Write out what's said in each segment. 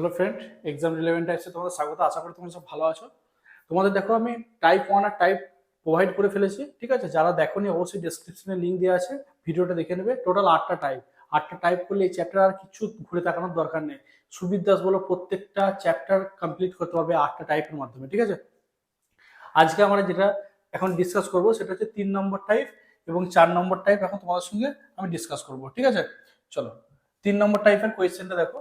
Hello friend exam রিলেভেন্টে এসে তোমাদের স্বাগত, আশা করি তোমরা সব ভালো আছো। তোমাদের দেখো আমি টাইপ ওয়ান আর টাইপ প্রোভাইড করে ফেলেছি, ঠিক আছে? যারা দেখোনি অবশ্যই ডেসক্রিপশনে লিঙ্ক দেওয়া আছে, ভিডিওটা দেখে নেবে। টোটাল আটটা টাইপ আটটা টাইপ করলে এই চ্যাপ্টার আর কিছু ঘুরে তাকানোর দরকার নেই। সুবির দাস বলো, প্রত্যেকটা চ্যাপ্টার কমপ্লিট করতে পারবে আটটা টাইপের মাধ্যমে, ঠিক আছে? আজকে আমরা যেটা এখন ডিসকাস করব, সেটা হচ্ছে তিন নম্বর টাইপ এবং চার নম্বর টাইপ এখন তোমাদের সঙ্গে আমি ডিসকাস করব, ঠিক আছে? চলো, তিন নম্বর টাইপের কোয়েশ্চেনটা দেখো।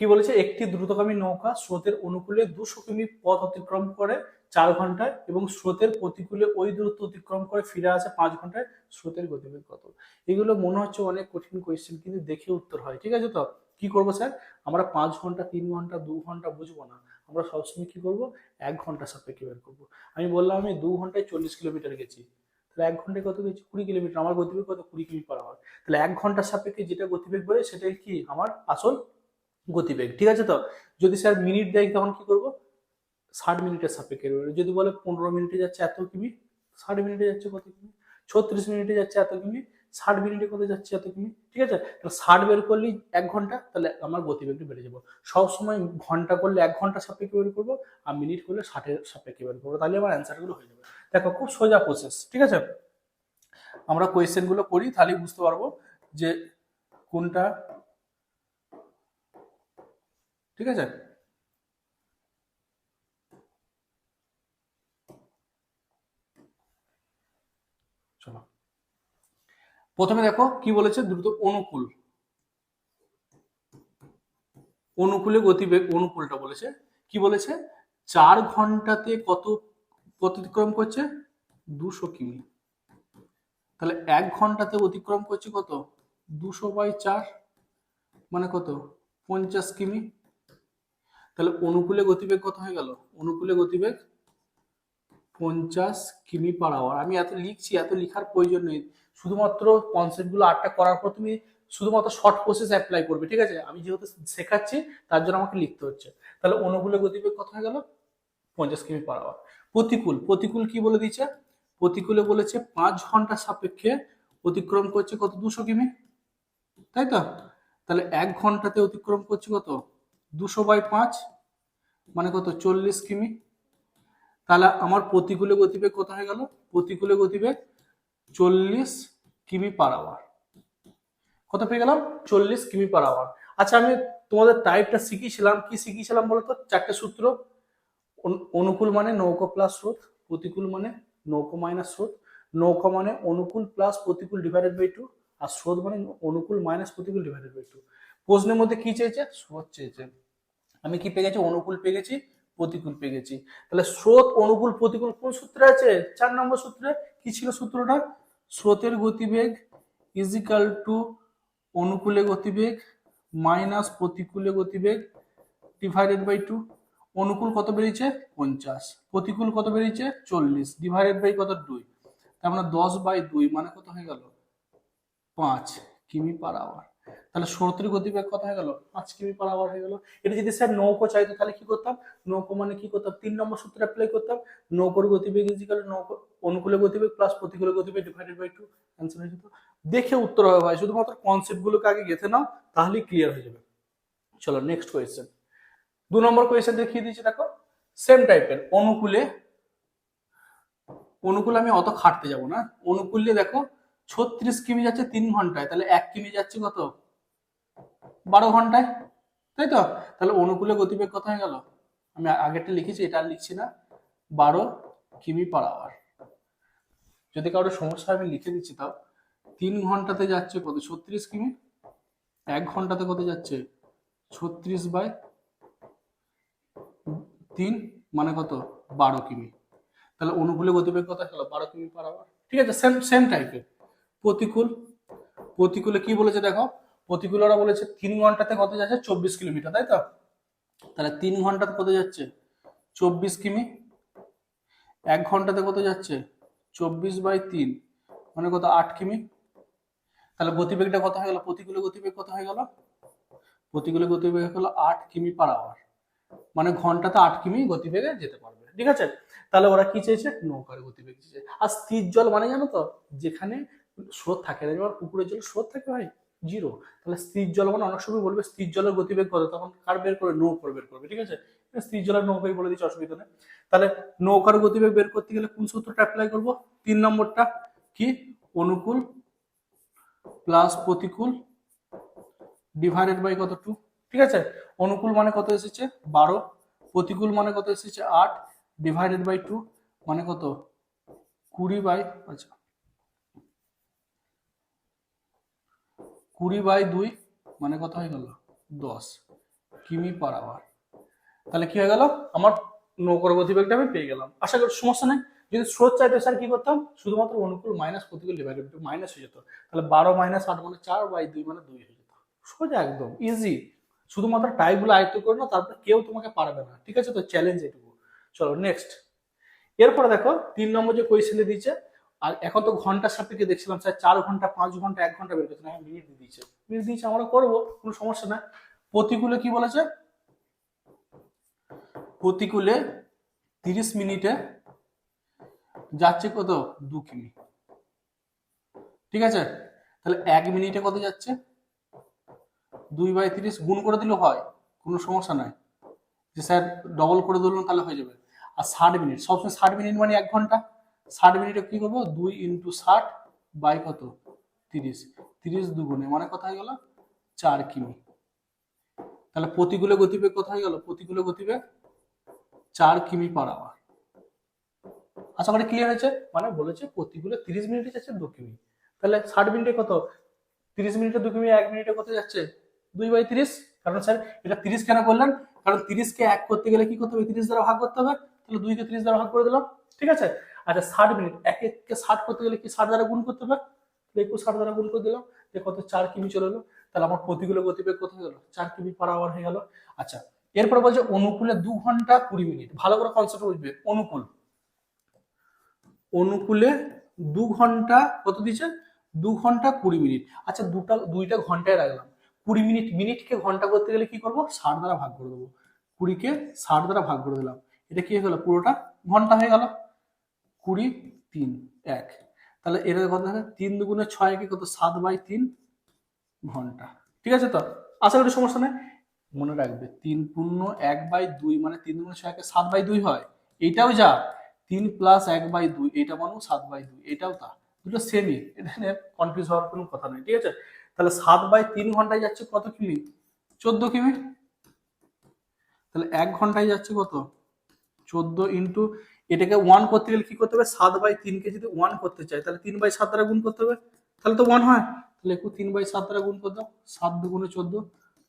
কি বলেছে? একটি দ্রুতগামী নৌকা স্রোতের অনুকূলে দুশো কিমি পথ অতিক্রম করে চার ঘন্টায় এবং স্রোতের প্রতিকূলে ওই দূরত্ব অতিক্রম করে ফিরে আসে পাঁচ ঘন্টায় স্রোতের গতিবেগ কত? এগুলো মনে হচ্ছে অনেক কঠিন কোয়েশ্চেন কিন্তু দেখে উত্তর হয়। ঠিক আছে তো? কি করব স্যার? আমরা পাঁচ ঘণ্টা, তিন ঘণ্টা, দু ঘণ্টা বুঝব না। আমরা সবসময় কি করব? এক ঘণ্টা সাপেক্ষে বের করব। আমি বললাম, আমি দু ঘন্টায় চল্লিশ কিলোমিটার গেছি। তাহলে এক ঘন্টায় কত গেছি? কুড়ি কিলোমিটার। আমার গতিবেগ কত? কুড়ি কিমি পার আওয়ার তাহলে এক ঘণ্টার সাপেক্ষে যেটা গতিবেগ বেড়ে সেটাই কি? আমার আসল গতিবেগ, ঠিক আছে তো? যদি স্যার মিনিট দেয় তখন কি করব? ষাট মিনিটের সাপেক্ষে যদি বলে পনেরো মিনিটে যাচ্ছে এত কিমি, ষাট মিনিটে যাচ্ছে কত কিমি? ছত্রিশ মিনিটে যাচ্ছে এত কিমি, ষাট মিনিটে কত যাচ্ছে এত কিমি? ঠিক আছে? তাহলে ষাট বের করলেই এক ঘণ্টা, তাহলে আমার গতিবেগটা বেড়ে যাব। সবসময় ঘণ্টা করলে এক ঘণ্টা সাপেক্ষে বের করব, আর মিনিট করলে ষাটের সাপেক্ষে বের করব। তাহলে আমার অ্যান্সারগুলো হয়ে যাবে। দেখো, খুব সোজা প্রসেস ঠিক আছে? আমরা কোয়েশ্চেনগুলো করি, তাহলেই বুঝতে পারব যে কোনটা ঠিক আছে? প্রথমে দেখো কি বলেছে? দ্রুত অনুকূল। অনুকূলে গতিবেগ, অনুকূলটা বলেছে। কি বলেছে? চার ঘন্টাতে কত কত অতিক্রম করছে? দুশো কিমি। তাহলে এক ঘন্টাতে অতিক্রম করছে কত? দুশো বাই চার মানে কত? পঞ্চাশ কিমি। তাহলে অনুকূলে গতিবেগ কত হয়ে গেল? অনুকূলে গতিবেগ পঞ্চাশ কিমি পার আওয়ার আমি এত লিখছি, এত লিখার প্রয়োজন নেই। শুধুমাত্র কনসেপ্টগুলো আটটা করার পর তুমি শুধুমাত্র শর্ট প্রসেস অ্যাপ্লাই করবে, ঠিক আছে? আমি যেহেতু শেখাচ্ছি, তার জন্য আমাকে লিখতে হচ্ছে। তাহলে অনুকূলে গতিবেগ কত হয়ে গেল? পঞ্চাশ কিমি পার আওয়ার প্রতিকূল প্রতিকূল কি বলে দিচ্ছে প্রতিকূলে বলেছে পাঁচ ঘণ্টা সাপেক্ষে অতিক্রম করছে কত? দুশো কিমি। তাই তো? তাহলে এক ঘন্টাতে অতিক্রম করছে কত? দুশো বাই পাঁচ মানে কত? চল্লিশ কিমি। তাহলে আমার প্রতিকূলে গতিবেগ কত হয়ে গেল? প্রতিকূলে গতিবেগ চল্লিশ কিমি পার আওয়ার কত পেয়ে গেলাম? চল্লিশ কিমি পার আওয়ার আচ্ছা আমি তোমাদের টাইপটা শিখিয়েছিলাম। কি শিখিয়েছিলাম বলতো? চারটে সূত্র। অনু- অনুকূল মানে নৌকো প্লাস স্রোত, প্রতিকূল মানে নৌকো মাইনাস স্রোত। নৌকো মানে অনুকূল প্লাস প্রতিকূল ডিভাইডেড বাই টু আর স্রোত মানে অনুকূল মাইনাস প্রতিকূল ডিভাইডেড বাই টু প্রশ্নের মধ্যে কি চেয়েছে? স্রোত চেয়েছে। আমি কি পেয়ে গেছি? অনুকূল পেয়ে গেছি, প্রতিকূল পেয়ে গেছি। তাহলে স্রোত, অনুকূল, প্রতিকূল কোন সূত্রে আছে? চার নম্বর সূত্রে। কি ছিল সূত্রটা? স্রোতের গতিবেগ ইজিক্যাল টু অনুকূলে গতিবেগ মাইনাস প্রতিকূলে গতিবেগ ডিভাইডেড বাই টু অনুকূল কত বেরিয়েছে? পঞ্চাশ। প্রতিকূল কত বেরিয়েছে? চল্লিশ। ডিভাইডেড বাই কত? দুই। তার মানে দশ বাই দুই মানে কত হয়ে গেল? পাঁচ। কিমি পার আওয়ার তাহলে স্রোতের গতিবেগ কত হয়ে গেল? পাঁচ কিমি পার আওয়ার হয়ে গেল। এটা যদি স্যার নৌকো চাইতো, তাহলে কি করতাম? নৌকো মানে কি করতাম? তিন নম্বর সূত্রে অ্যাপ্লাই করতাম। নৌকোর গতিবেগ ইজিক্যাল নৌকো, অনুকূলে গতিবেগ প্লাস প্রতিকূলে গতিবেগ ডিভাইডেড বাই টু অ্যান্সার হয়ে যেত। দেখে উত্তর হবে ভাই, শুধুমাত্র কনসেপ্ট গুলোকে আগে গেঁথে নাও, তাহলেই ক্লিয়ার হয়ে যাবে। চলো নেক্সট কোয়েশ্চেন দু নম্বর কোয়েশ্চেন দেখিয়ে দিচ্ছি, দেখো। সেম টাইপের অনুকূলে অনুকূলে আমি অত খাটতে যাব না। অনুকূলে দেখো, ছত্রিশ কিমি যাচ্ছে তিন ঘন্টায়, তাহলে এক কিমি যাচ্ছে কত? বারো ঘন্টায়, তাই তো? তাহলে অনুকূলে গতিবেগ কত হয়ে গেল? আমি আগেরটা লিখেছি, এটা আর লিখছি না। বারো কিমি পার আওয়ার যদি কারোর সমস্যা আমি লিখে দিচ্ছি তাও। তিন ঘন্টাতে যাচ্ছে কত? ছত্রিশ কিমি? এক ঘন্টাতে কত যাচ্ছে? ছত্রিশ বাই তিন মানে কত? বারো কিমি। তাহলে অনুকূলে গতিবেগ কত হলো? বারো কিমি পার আওয়ার ঠিক আছে সেম সেম টাইপের প্রতিকূল, প্রতিকূলে কি বলেছে দেখো? প্রতিকূল ওরা বলেছে তিন ঘন্টাতে কত যাচ্ছে? চব্বিশ কিলোমিটার, তাই তো? তাহলে তিন ঘন্টাতে কত যাচ্ছে? চব্বিশ কিমি। এক ঘন্টাতে কত যাচ্ছে? চব্বিশ বাই তিন মানে কত? আট কিমি। তাহলে গতিবেগটা কত হয়ে গেল? প্রতিকূলে গতিবেগ কত হয়ে গেল? প্রতিকূলে গতিবেগ হয়ে গেল আট কিমি পার আওয়ার মানে ঘন্টাতে আট কিমি গতিবেগে যেতে পারবে, ঠিক আছে? তাহলে ওরা কি চেয়েছে? নৌকার গতিবেগ চেয়েছে। আর স্থির জল মানে জানো তো, যেখানে স্রোত থাকে না, যেমন পুকুরের জল স্রোত থাকে ভাই। জিরো। তাহলে স্থির জল মানে অনেক সময় বলবে স্থির জলের গতিবেগ কত? তখন কার বের করে নৌকার বের করবে, ঠিক আছে? স্থির জলের নৌকাই বলে দিচ্ছি অসুবিধা নেই। তাহলে নৌকার গতিবেগ বের করতে গেলে কোন সূত্রটা অ্যাপ্লাই করব? তিন নম্বরটা কি? অনুকূল প্লাস প্রতিকূল ডিভাইডেড বাই কত? টু ঠিক আছে? অনুকূল মানে কত এসেছে? বারো। প্রতিকূল মানে কত এসেছে? আট। ডিভাইডেড বাই টু মানে কত? কুড়ি বাই আচ্ছা। কুড়ি বাই দুই মানে কত হয়ে গেল? দশ। কিমি পার আওয়ার তাহলে কি হয়ে গেল? আমার নৌকার গতিবেগটা আমি পেয়ে গেলাম। আশা করি সমস্যা নেই। যদি স্রোত চাইতে স্যার, কি করতাম? শুধুমাত্র অনুকূল মাইনাস প্রতিকূল ডিভাইডেড মাইনাস হয়ে যেত। তাহলে বারো মাইনাস আট মানে চার বাই দুই মানে দুই হয়ে যেত। সোজা একদম ইজি শুধুমাত্র টাইপগুলো আয়ত্ত করে না, তারপরে কেউ তোমাকে পারবে না। ঠিক আছে? তো চ্যালেঞ্জ এটুকু। চলো নেক্সট এরপরে দেখো, তিন নম্বর যে কোয়েশ্চেনে দিয়েছে আর এখন তো ঘণ্টার সাপেক্ষে দেখছিলাম, স্যার, চার ঘণ্টা, পাঁচ ঘণ্টা, এক ঘণ্টা বের করছে, না মিনিট দিয়ে দিয়েছে। মিনিট দিয়েছে, আমরা করব, কোনো সমস্যা না প্রতিকূলে কি বলেছে? প্রতিকূলে তিরিশ মিনিটে যাচ্ছে কত? দু কিমি। ঠিক আছে? তাহলে এক মিনিটে কত যাচ্ছে? দুই বাই তিরিশ গুণ করে দিলেও হয়, কোনো সমস্যা নাই। যে স্যার ডবল করে দিলাম তাহলে হয়ে যাবে। আর ষাট মিনিট, সবসময় ষাট মিনিট মানে এক ঘণ্টা? ষাট মিনিটে কি করব? দুই ইন্টু ষাট বাই কত? তিরিশ। তিরিশ দুগুণে মানে কত হয়ে গেল? চার কিমি। তাহলে প্রতিকূলে গতিবেগ কোথায় গেল? প্রতিকূলে গতিবেগ চার কিমি পার আওয়ার আশা করি ক্লিয়ার হয়েছে? মানে বলেছে প্রতিকূলে তিরিশ মিনিটে যাচ্ছে দু কিমি। তাহলে ষাট মিনিটে কত? তিরিশ মিনিটে দু কিমি, এক মিনিটে কত যাচ্ছে? দুই বাই তিরিশ। কারণ স্যার, এটা তিরিশ কেন করলেন? কারণ তিরিশকে এক করতে গেলে কি করতে হবে? তিরিশ দ্বারা ভাগ করতে হবে। তাহলে দুইকে তিরিশ দ্বারা ভাগ করে দিলাম। ঠিক আছে? আচ্ছা ষাট মিনিট এক এককে ষাট করতে গেলে কি ষাট দ্বারা গুণ করতে হবে? একুশ ষাট দ্বারা গুণ করে দিলাম। যে কত চার কিমি চলে এলো। তাহলে আমার প্রতিকূল গতিবেগ কত হয়ে চার কিমি পার আওয়ার হয়ে গেল। আচ্ছা এরপরে বলছে অনুকূলে দু ঘণ্টা কুড়ি মিনিট। ভালো করে কনসেপ্ট বুঝবে। অনুকূল। অনুকূলে দু ঘণ্টা কত দিচ্ছে দু ঘণ্টা কুড়ি মিনিট। আচ্ছা দুটা, দুইটা ঘন্টায় রাখলাম। কুড়ি মিনিট, মিনিটকে ঘণ্টা করতে গেলে কি করব? ষাট দ্বারা ভাগ করে দেবো। কুড়িকে ষাট দ্বারা ভাগ করে দিলাম। এটা কি হয়ে গেল? পুরোটা ঘণ্টা হয়ে গেল। কুড়ি, তিন, এক। তাহলে এটা কত হবে তিন দুগুণে ছয় একে কত? সাত বাই তিন ঘণ্টা। ঠিক আছে তো? আশা করি সমস্যা নেই। মনে রাখবে, তিন পূর্ণ এক বাই দুই মানে তিন দুগুণে ছয় একে সাত বাই দুই হয়। এইটাও যা, তিন প্লাস এক বাই দুই, এটা মানেও সাত বাই দুই, এটাও তা। দুটো সেমই এটা নিয়ে কনফিউজ হওয়ার কোনো কথা নেই, ঠিক আছে? তাহলে সাত বাই তিন ঘন্টায় যাচ্ছে কত কিমি? চোদ্দ কিমি? তাহলে এক ঘন্টায় যাচ্ছে কত? চোদ্দ ইন্টু এটাকে ওয়ান করতে গেলে কি করতে হবে? সাত বাই তিনকে যদি ওয়ান করতে চাই, তাহলে তিন বাই সাত দ্বারা গুণ করতে হবে। তাহলে তো ওয়ান হয়। তাহলে একটু তিন বাই সাত দ্বারা গুণ করে দাও। সাত দুগুণে চোদ্দ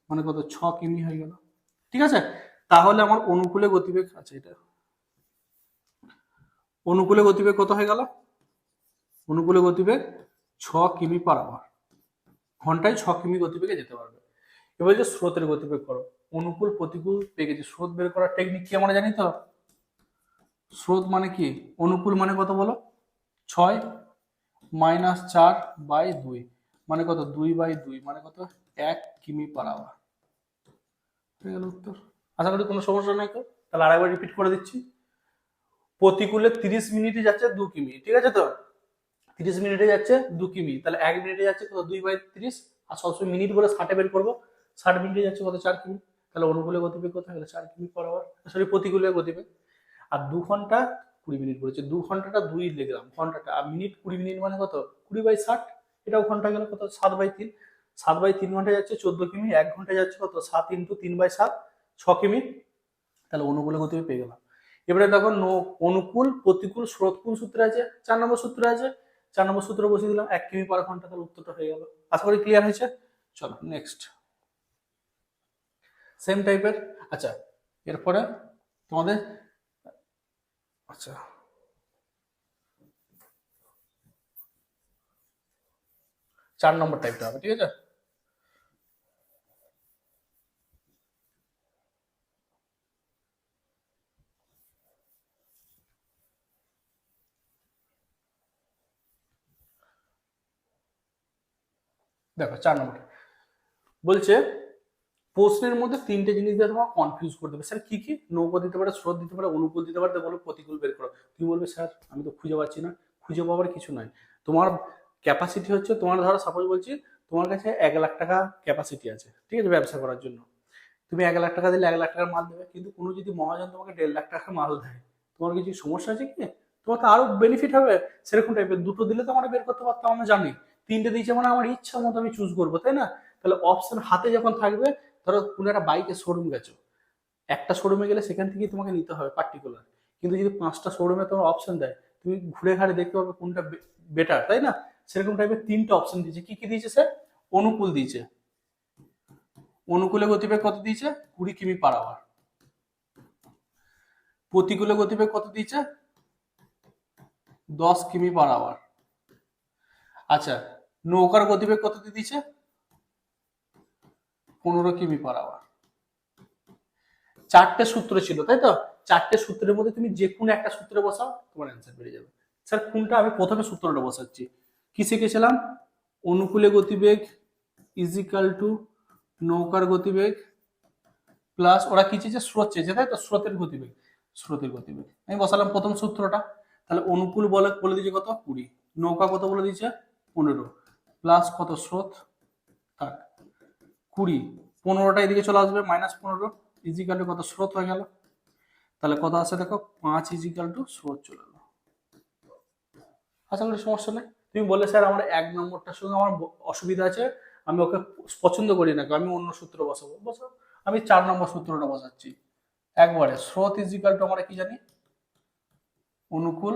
মানে কত? ছ কিমি হয়ে গেল। ঠিক আছে? তাহলে আমার অনুকূলে গতিবেগ আছে এটা। অনুকূলে গতিবেগ কত হয়ে গেল? অনুকূলে গতিবেগ ছ কিমি পার আওয়ার ঘন্টায় ছ কিমি গতিবেগে যেতে পারবে। এবার যে স্রোতের গতিবেগ করো। অনুকূল প্রতিকূল পেয়ে গেছি স্রোত বের করার টেকনিক কি আমরা জানি তো? স্রোত মানে কি? অনুকূল মানে কত বলো? ছয় মাইনাস চার বাই দুই। মানে কত? দুই বাই দুই। মানে কত? এক কিমি পার আওয়ার। হয়ে গেল উত্তর? আশা করি কোনো সমস্যা নাই তো? তাহলে আরেকবার রিপিট করে দিচ্ছি। প্রতিকূলে তিরিশ মিনিটে যাচ্ছে দু কিমি। ঠিক আছে তো? তিরিশ মিনিটে যাচ্ছে দু কিমি। তাহলে এক মিনিটে যাচ্ছে কত? দুই বাই তিরিশ। আর সবসময় মিনিট বলে ষাটে বের করব। ষাট মিনিটে যাচ্ছে কত? চার কিমি। তাহলে অনুকূলে গতিবেগ কত? গেলে চার কিমি পার আওয়ার। সরি, প্রতিকূলে গতিবেগ। আর দু ঘণ্টা কুড়ি মিনিট বলেছে। দু ঘন্টাটা দুই লিখলাম। ঘন্টাটা, আর মিনিট কুড়ি মিনিট মানে কত? কুড়ি বাই ষাট? এটাও ঘণ্টা গেল কত? সাত বাই তিন। সাত বাই তিন ঘণ্টা যাচ্ছে চোদ্দ কিমি। এক ঘণ্টা যাচ্ছে কত? সাত ইন্টু তিন বাই সাত। ছ কিমি। তাহলে অনুকূলে গতিবেগ পেয়ে গেলাম। এবারে দেখো নো- অনুকূল, প্রতিকূল, স্রোত কোন সূত্রে আছে? চার নম্বর সূত্রে আছে। চার নম্বর সূত্র বসিয়ে দিলাম। এক কিমি পার ঘণ্টা, তাহলে উত্তরটা হয়ে গেল। আশা করি ক্লিয়ার হয়েছে। চলো নেক্সট সেম টাইপের আচ্ছা এরপরে তোমাদের আচ্ছা। চার নম্বর টাইপটা হবে ঠিক আছে? দেখো চার নম্বর। বলছে প্রশ্নের মধ্যে তিনটে জিনিস দিয়ে তোমাকে কনফিউজ করে দেবে। স্যার, কি কি? নৌকো দিতে পারে, স্রোত দিতে পারে, অনুকূল দিতে পারে বলো, প্রতিকূল বের করো। তুমি বলবে, স্যার, আমি তো খুঁজে পাচ্ছি না। খুঁজে পাওয়ার কিছু নয় তোমার ক্যাপাসিটি হচ্ছে, তোমার ধরো সাপোজ বলছি, তোমার কাছে এক লাখ টাকা ক্যাপাসিটি আছে, ঠিক আছে, ব্যবসা করার জন্য। তুমি এক লাখ টাকা দিলে এক লাখ টাকার মাল দেবে, কিন্তু কোনো যদি মহাজন তোমাকে দেড় লাখ টাকার মাল দেয়, তোমার কিছু সমস্যা আছে কি? তোমার তো আরও বেনিফিট হবে, সেরকম টাইপের দুটো দিলে তো আমরা বের করতে পারতাম, আমরা জানি। তিনটে দিয়েছে মানে আমার ইচ্ছা মতো আমি চুজ করব, তাই না? তাহলে অপশন হাতে যখন থাকবে ধরো কোনো একটা বাইকের শোরুম গেছো, একটা শোরুমে গেলে সেখান থেকেই তোমাকে নিতে হবে পার্টিকুলার কিন্তু যদি পাঁচটা শোরুমে তোমার অপশন দেয়, তুমি ঘুরে ঘাড়ে দেখতে পাবে কোনটা বেটার তাই না? সেরকম টাইপের তিনটা অপশন দিয়েছে। কি কি দিয়েছে স্যার অনুকূল দিয়েছে। অনুকূলে গতিবেগ কত দিয়েছে? কুড়ি কিমি পার আওয়ার প্রতিকূলে গতিবেগ কত দিয়েছে? দশ কিমি পার আওয়ার আচ্ছা নৌকার গতিবেগ কত দিয়েছে? পনেরো কিমি পার আওয়ার চারটে সূত্র ছিল, তাই তো? চারটে সূত্রের মধ্যে তুমি যে কোনো একটা সূত্রে বসাও, তোমার অ্যান্সার বেরিয়ে যাবে। স্যার কোনটা আমি প্রথমে সূত্রটা বসাচ্ছি? কি শিখেছিলাম? অনুকূলে গতিবেগ ইজিক্যাল টু নৌকার গতিবেগ প্লাস ওরা কি চেয়েছে? স্রোত চেয়েছে, তাই তো? স্রোতের গতিবেগ। স্রোতের গতিবেগ। আমি বসালাম প্রথম সূত্রটা। তাহলে অনুকূল বলে বলে দিয়েছে কত? কুড়ি। নৌকা কত বলে দিয়েছে? পনেরো। প্লাস কত স্রোত? কুড়ি পনেরোটা এদিকে চলে আসবে মাইনাস পনেরো ইজিক্যাল টু কত? স্রোত হয়ে গেল। তাহলে কত আছে দেখো? পাঁচ ইজিক্যাল টু স্রোত চলে এলো। আশা করি সমস্যা নেই। তুমি বললে, স্যার, আমার এক নম্বরটার সঙ্গে আমার অসুবিধা আছে। আমি ওকে পছন্দ করি না আমি অন্য সূত্র বসাবো। বসাবো আমি চার নম্বর সূত্রটা বসাচ্ছি। একবারে, স্রোত ইজিক্যাল টু আমরা কি জানি? অনুকূল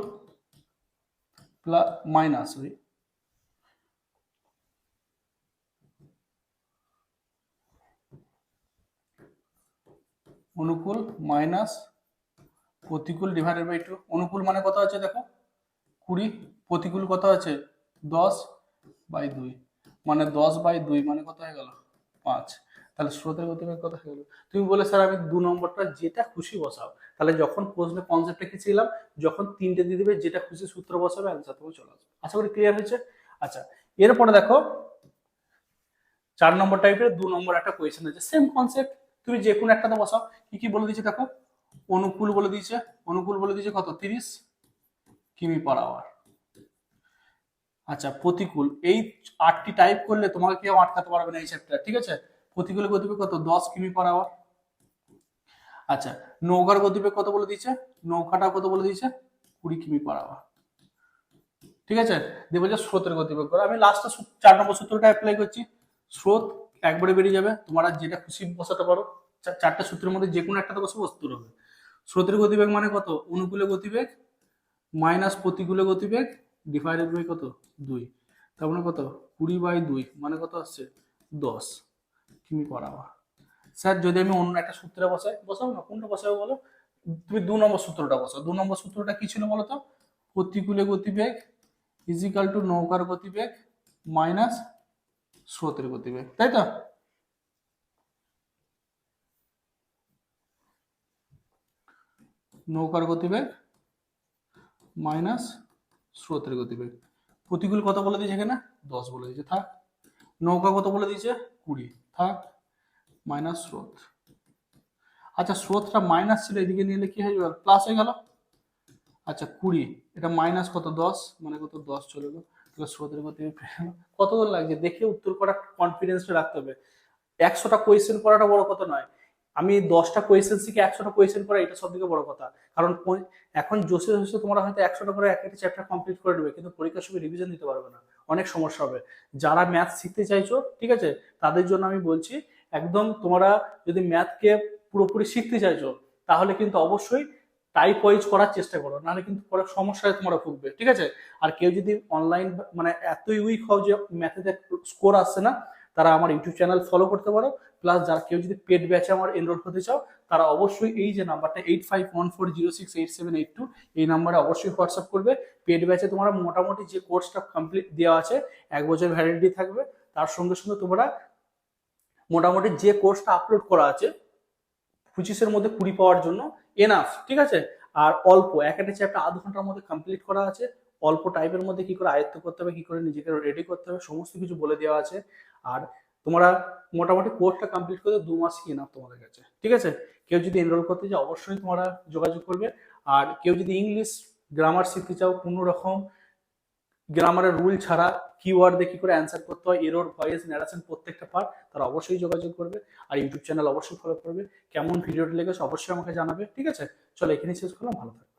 প্লাস মাইনাস সরি অনুকূল মাইনাস প্রতিকূল ডিভাইডেড বাই টু অনুকূল মানে কত আছে দেখো? কুড়ি, প্রতিকূল কত আছে? দশ বাই দুই। মানে দশ বাই দুই মানে কত হয়ে গেল? পাঁচ। তাহলে স্রোতের গতিবেগ কত হয়ে গেল? তুমি বলে, স্যার, আমি দু নম্বরটা যেটা খুশি বসাও। তাহলে যখন প্রশ্নে কনসেপ্টটা কি ছিলাম যখন তিনটে দিয়ে দেবে, যেটা খুশি সূত্র বসাবে অ্যান্সার তোমার চলে আসবে। আশা করি ক্লিয়ার হয়েছে? আচ্ছা এরপরে দেখো, চার নম্বর টাইপের দু নম্বর একটা কোয়েশ্চেন আছে। সেম কনসেপ্ট তুমি যে কোনো একটাতে বসাও। কি কি বলে দিয়েছে দেখো? অনুকূল বলে দিয়েছে। অনুকূল বলে দিয়েছে কত? তিরিশ কিমি পার আওয়ার আচ্ছা প্রতিকূল। এই আটটি টাইপ করলে তোমাকে কেউ আটকাতে পারবে না এই চ্যাপ্টার ঠিক আছে? প্রতিকূলে গতিবেগ কত? দশ কিমি পার আওয়ার আচ্ছা নৌকার গতিবেগ কত বলে দিয়েছে? নৌকাটা কত বলে দিয়েছে? কুড়ি কিমি পার আওয়ার ঠিক আছে? দিয়ে বলছে স্রোতের গতিবেগ করে। আমি লাস্টটা চার নম্বর সূত্রটা অ্যাপ্লাই করছি। স্রোত একবারে বেরিয়ে যাবে, তোমরা যেটা খুশি বসাতে পারো। চারটা সূত্রের মধ্যে যে কোনো একটা তো বসে বসতে হবে স্রোতের গতিবেগ মানে কত? অনুকূলে গতিবেগ মাইনাস প্রতিকূলে গতিবেগ ডিভাইডেড বাই কত? দুই। তার মানে কত? কুড়ি বাই দুই মানে কত আসছে? দশ। কিমি পার স্যার, যদি আমি অন্য একটা সূত্রে বসাই, বসাবো না? কোনটা বসাবো বলো? তুমি দু নম্বর সূত্রটা বসাও। দু নম্বর সূত্রটা কি ছিল বলো তো? প্রতিকূলে গতিবেগ ইজিক্যাল টু নৌকার গতিবেগ মাইনাস স্রোতের গতিবেগ, তাই তো? নৌকার গতিবেগ মাইনাস স্রোতের গতিবেগ। প্রতিকূল কত বলে দিয়েছে এখানে? দশ বলে দিয়েছে, থাক। নৌকা কত বলে দিয়েছে? কুড়ি, থাক। মাইনাস স্রোত। আচ্ছা স্রোতটা মাইনাস ছিল, এদিকে নিলে কি হয়ে গেল প্লাস হয়ে গেল? আচ্ছা কুড়ি, এটা মাইনাস কত? দশ মানে কত? দশ চলে গেল। তাহলে স্রোতের দূর লাগছে? দেখে উত্তর করা কনফিডেন্সটা রাখতে হবে। একশোটা কোয়েশ্চেন করাটা বড় কথা নয়। আমি দশটা কোয়েশ্চেন শিখে একশোটা কোয়েশ্চেন করা এটা সব থেকে বড় কথা। কারণ এখন জোসে জোসে তোমরা হয়তো একশোটা করে এক একটা চ্যাপ্টার কমপ্লিট করে নেবে, কিন্তু পরীক্ষার সময় রিভিশন দিতে পারবে না। অনেক সমস্যা হবে। যারা ম্যাথ শিখতে চাইছো, ঠিক আছে? তাদের জন্য আমি বলছি, একদম তোমরা যদি ম্যাথকে পুরোপুরি শিখতে চাইছো, তাহলে কিন্তু অবশ্যই টাইপ ওয়াইজ করার চেষ্টা করো, নাহলে কিন্তু পরে সমস্যায় তোমরা ভুগবে, ঠিক আছে? আর কেউ যদি অনলাইন মানে এতই উইক হও যে ম্যাথেতে স্কোর আসছে না, তারা আমার ইউটিউব চ্যানেল ফলো করতে পারো প্লাস যারা কেউ যদি পেড ব্যাচে আমার এনরোল হতে চাও, তারা অবশ্যই এই যে নাম্বারটা eight five one four zero six eight seven eight two এই নাম্বারে অবশ্যই হোয়াটসঅ্যাপ করবে। পেড ব্যাচে তোমরা মোটামুটি যে কোর্সটা কমপ্লিট দেওয়া আছে, এক বছর ভ্যালিডিটি থাকবে, তার সঙ্গে সঙ্গে তোমরা মোটামুটি যে কোর্সটা আপলোড করা আছে, পঁচিশের মধ্যে কুড়ি পাওয়ার জন্য এনাফ ঠিক আছে? আর অল্প, এক একটা চ্যাপ্টার আধ ঘণ্টার মধ্যে কমপ্লিট করা আছে। অল্প টাইপের মধ্যে কি করে আয়ত্ত করতে হবে, কি করে নিজেকে রেডি করতে হবে, সমস্ত কিছু বলে দেওয়া আছে। আর তোমরা মোটামুটি কোর্সটা কমপ্লিট করতে দু মাস কি এনাফ তোমাদের কাছে, ঠিক আছে? কেউ যদি এনরোল করতে চাও, অবশ্যই তোমরা যোগাযোগ করবে। আর কেউ যদি ইংলিশ গ্রামার শিখতে চাও, কোনো রকম গ্রামারের রুল ছাড়া কিওয়ার্ড দিয়ে কি করে অ্যান্সার করতে হয় এরোর ভয়েস ন্যারেশন প্রত্যেকটা পার্ট তারা অবশ্যই যোগাযোগ করবে আর ইউটিউব চ্যানেল অবশ্যই ফলো করবে। কেমন ভিডিওটি লেগেছে অবশ্যই আমাকে জানাবে, ঠিক আছে? চলো এখানেই শেষ করলাম, ভালো থাকবে